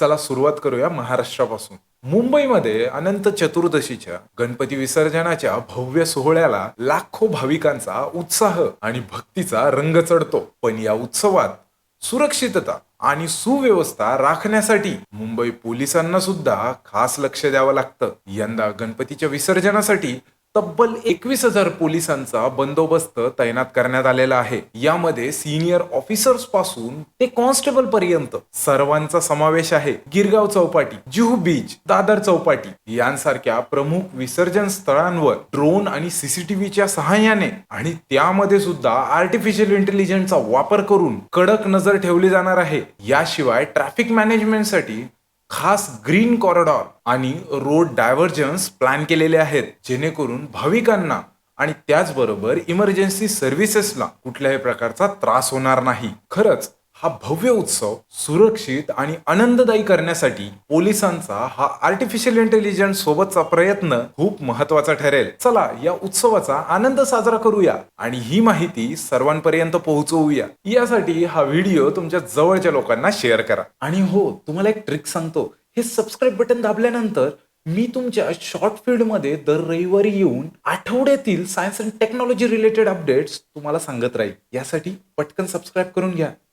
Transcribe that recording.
चला सुरुवात करूया महाराष्ट्रापासून. मुंबईमध्ये अनंत चतुर्दशीच्या गणपती विसर्जनाच्या भव्य सोहळ्याला लाखो भाविकांचा उत्साह आणि भक्तीचा रंग चढतो. पण या उत्सवात सुरक्षितता आणि सुव्यवस्था राखण्यासाठी मुंबई पोलिसांना सुद्धा खास लक्ष द्यावं लागतं. यंदा गणपतीच्या विसर्जनासाठी तब्बल एकवीस हजार पोलिसांचा बंदोबस्त तैनात करण्यात आलेला आहे. यामध्ये सिनियर ऑफिसर्सपासून ते कॉन्स्टेबल पर्यंत सर्वांचा समावेश आहे. गिरगाव चौपाटी जुहू बीच दादर चौपाटी यांसारख्या प्रमुख विसर्जन स्थळांवर ड्रोन आणि सीसीटीव्हीच्या सहाय्याने आणि त्यामध्ये सुद्धा आर्टिफिशियल इंटेलिजन्सचा वापर करून कडक नजर ठेवली जाणार आहे. याशिवाय ट्रॅफिक मॅनेजमेंटसाठी खास ग्रीन कॉरिडॉर आणि रोड डायव्हर्जन्स प्लॅन केलेले आहेत जेणेकरून भाविकांना आणि त्याचबरोबर इमर्जन्सी सर्व्हिसेसला कुठल्याही प्रकारचा त्रास होणार नाही. खरंच हा भव्य उत्सव सुरक्षित आणि आनंददायी करण्यासाठी पोलिसांचा हा आर्टिफिशियल इंटेलिजन्स सोबतचा प्रयत्न खूप महत्त्वाचा ठरेल. चला या उत्सवाचा आनंद साजरा करूया आणि ही माहिती सर्वांपर्यंत पोहोचवूया. यासाठी हा व्हिडिओ तुमच्या जवळच्या लोकांना शेअर करा. आणि हो तुम्हाला एक ट्रिक सांगतो. हे सबस्क्राईब बटन दाबल्यानंतर मी तुमच्या शॉर्ट फील्डमध्ये दर रविवारी येऊन आठवड्यातील science and technology related updates तुम्हाला सांगत राहील. यासाठी पटकन सबस्क्राईब करून घ्या.